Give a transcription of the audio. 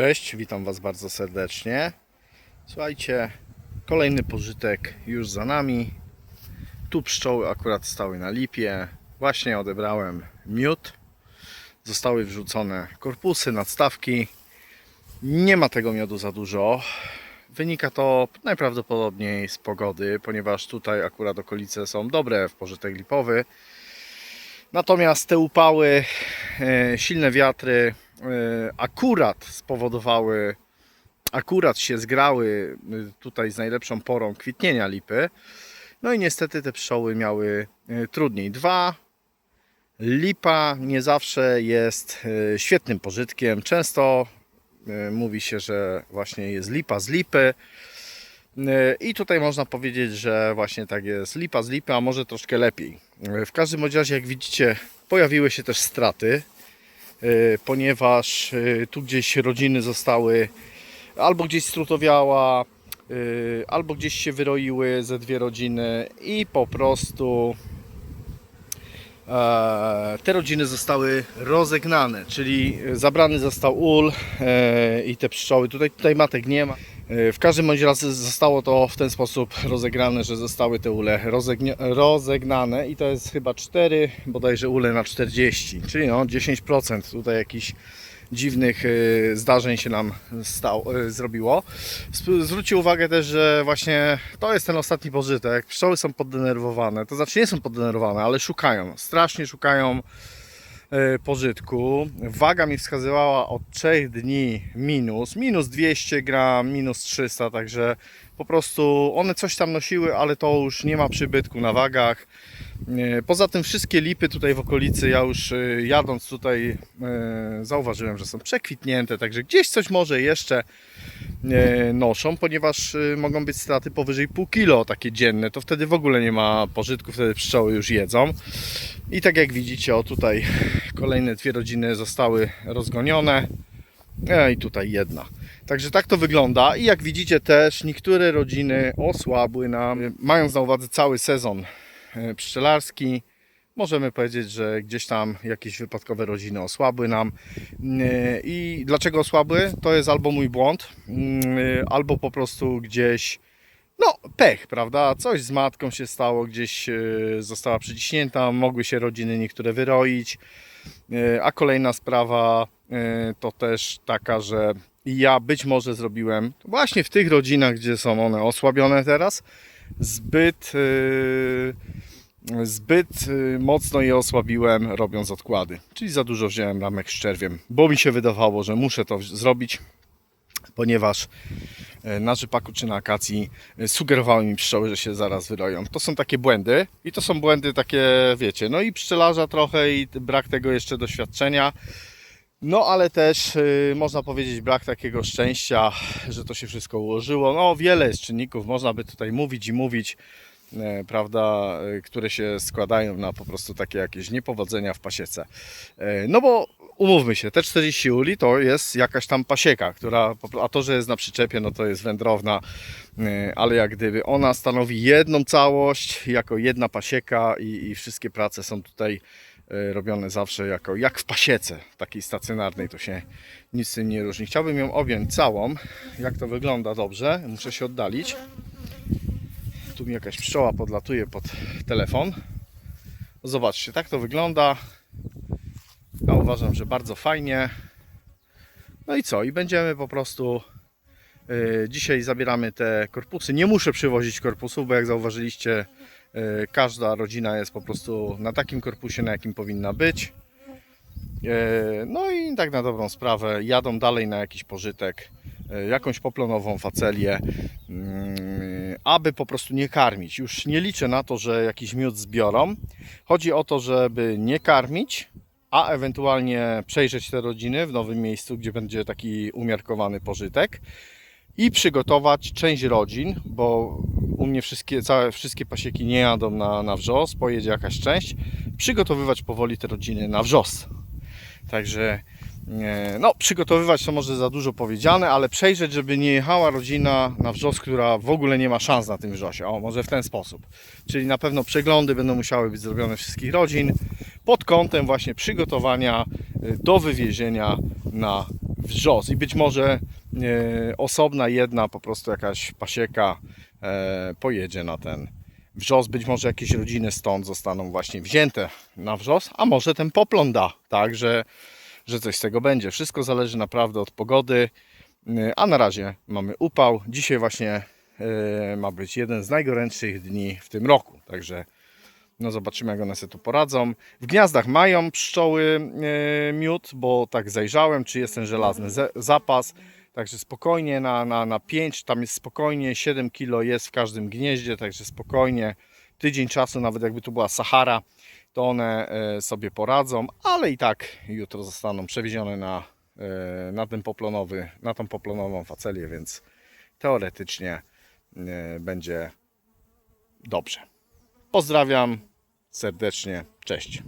Cześć, witam Was bardzo serdecznie. Słuchajcie, kolejny pożytek już za nami. Tu pszczoły akurat stały na lipie. Właśnie odebrałem miód. Zostały wrzucone korpusy, nadstawki. Nie ma tego miodu za dużo. Wynika to najprawdopodobniej z pogody, ponieważ tutaj akurat okolice są dobre w pożytek lipowy. Natomiast te upały, e, silne wiatry akurat spowodowały, akurat się zgrały e, tutaj z najlepszą porą kwitnienia lipy. No i niestety te pszczoły miały e, trudniej. Dwa, lipa nie zawsze jest e, świetnym pożytkiem. Często e, mówi się, że właśnie jest lipa z lipy. E, I tutaj można powiedzieć, że właśnie tak jest lipa z lipy, a może troszkę lepiej. E, W każdym razie, jak widzicie, pojawiły się też straty, e, ponieważ e, tu gdzieś rodziny zostały albo gdzieś strutowiała, e, albo gdzieś się wyroiły ze dwie rodziny i po prostu e, te rodziny zostały rozegnane, czyli zabrany został ul e, i te pszczoły. Tutaj, tutaj matek nie ma. W każdym bądź razie zostało to w ten sposób rozegrane, że zostały te ule rozegnane i to jest chyba 4, bodajże ule na 40, czyli no 10% tutaj jakichś dziwnych e, zdarzeń się nam stał, e, zrobiło. Zwróćcie uwagę też, że właśnie to jest ten ostatni pożytek. Pszczoły są poddenerwowane, to znaczy nie są poddenerwowane, ale szukają, strasznie szukają pożytku. Waga mi wskazywała od 3 dni minus, minus 200 gram, minus 300, także po prostu one coś tam nosiły, ale to już nie ma przybytku na wagach. E, Poza tym wszystkie lipy tutaj w okolicy, ja już e, jadąc tutaj e, zauważyłem, że są przekwitnięte, także gdzieś coś może jeszcze noszą, ponieważ mogą być straty powyżej pół kilo takie dzienne, to wtedy w ogóle nie ma pożytku, wtedy pszczoły już jedzą. I tak jak widzicie, o tutaj kolejne dwie rodziny zostały rozgonione. I tutaj jedna. Także tak to wygląda. I jak widzicie też niektóre rodziny osłabły nam, mając na uwadze cały sezon pszczelarski. Możemy powiedzieć, że gdzieś tam jakieś wypadkowe rodziny osłabły nam. E, I dlaczego osłabły? To jest albo mój błąd, mm, e, albo po prostu gdzieś no, pech, prawda? Coś z matką się stało, gdzieś e, została przyciśnięta, mogły się rodziny niektóre wyroić. E, A kolejna sprawa e, to też taka, że ja być może zrobiłem właśnie w tych rodzinach, gdzie są one osłabione teraz, zbyt, e, zbyt e, mocno je osłabiłem, robiąc odkłady. Czyli za dużo wziąłem ramek z czerwiem, bo mi się wydawało, że muszę to zrobić, ponieważ e, na rzepaku czy na akacji sugerowały mi pszczoły, że się zaraz wyroją. To są takie błędy i to są błędy takie, wiecie, no i pszczelarza trochę i brak tego jeszcze doświadczenia. No ale też y, można powiedzieć brak takiego szczęścia, że to się wszystko ułożyło. No wiele jest czynników, można by tutaj mówić i mówić, e, prawda, e, które się składają na po prostu takie jakieś niepowodzenia w pasiece. E, No bo umówmy się, te 40 uli to jest jakaś tam pasieka, która, a to, że jest na przyczepie, no to jest wędrowna, ale jak gdyby ona stanowi jedną całość, jako jedna pasieka i, i wszystkie prace są tutaj robione zawsze jako jak w pasiece takiej stacjonarnej, to się nic z tym nie różni. Chciałbym ją objąć całą, jak to wygląda dobrze, muszę się oddalić. Tu mi jakaś pszczoła podlatuje pod telefon. Zobaczcie, tak to wygląda. Ja uważam, że bardzo fajnie. No i co? I będziemy po prostu. y, dzisiaj zabieramy te korpusy. Nie muszę przywozić korpusów, bo jak zauważyliście, każda rodzina jest po prostu na takim korpusie, na jakim powinna być. Y, no i tak na dobrą sprawę jadą dalej na jakiś pożytek, y, jakąś poplonową facelię, y, aby po prostu nie karmić. Już nie liczę na to, że jakiś miód zbiorą. Chodzi o to, żeby nie karmić, a ewentualnie przejrzeć te rodziny w nowym miejscu, gdzie będzie taki umiarkowany pożytek i przygotować część rodzin, bo u mnie wszystkie, całe, wszystkie pasieki nie jadą na, na wrzos, pojedzie jakaś część, przygotowywać powoli te rodziny na wrzos. Także e, no, przygotowywać to może za dużo powiedziane, ale przejrzeć, żeby nie jechała rodzina na wrzos, która w ogóle nie ma szans na tym wrzosie. O, może w ten sposób. Czyli na pewno przeglądy będą musiały być zrobione wszystkich rodzin pod kątem właśnie przygotowania y, do wywiezienia na wrzos i być może e, osobna jedna po prostu jakaś pasieka e, pojedzie na ten wrzos, być może jakieś rodziny stąd zostaną właśnie wzięte na wrzos, a może ten poplon da, tak, że, że coś z tego będzie. Wszystko zależy naprawdę od pogody, e, a na razie mamy upał. Dzisiaj właśnie e, ma być jeden z najgorętszych dni w tym roku, także no zobaczymy jak one sobie tu poradzą. W gniazdach mają pszczoły miód, bo tak zajrzałem, czy jest ten żelazny zapas. Także spokojnie na, na, na 5, tam jest spokojnie, 7 kg jest w każdym gnieździe, także spokojnie. Tydzień czasu, nawet jakby tu była Sahara, to one e, sobie poradzą, ale i tak jutro zostaną przewiezione na, e, na ten poplonowy, na tą poplonową facelię, więc teoretycznie e, będzie dobrze. Pozdrawiam serdecznie. Cześć.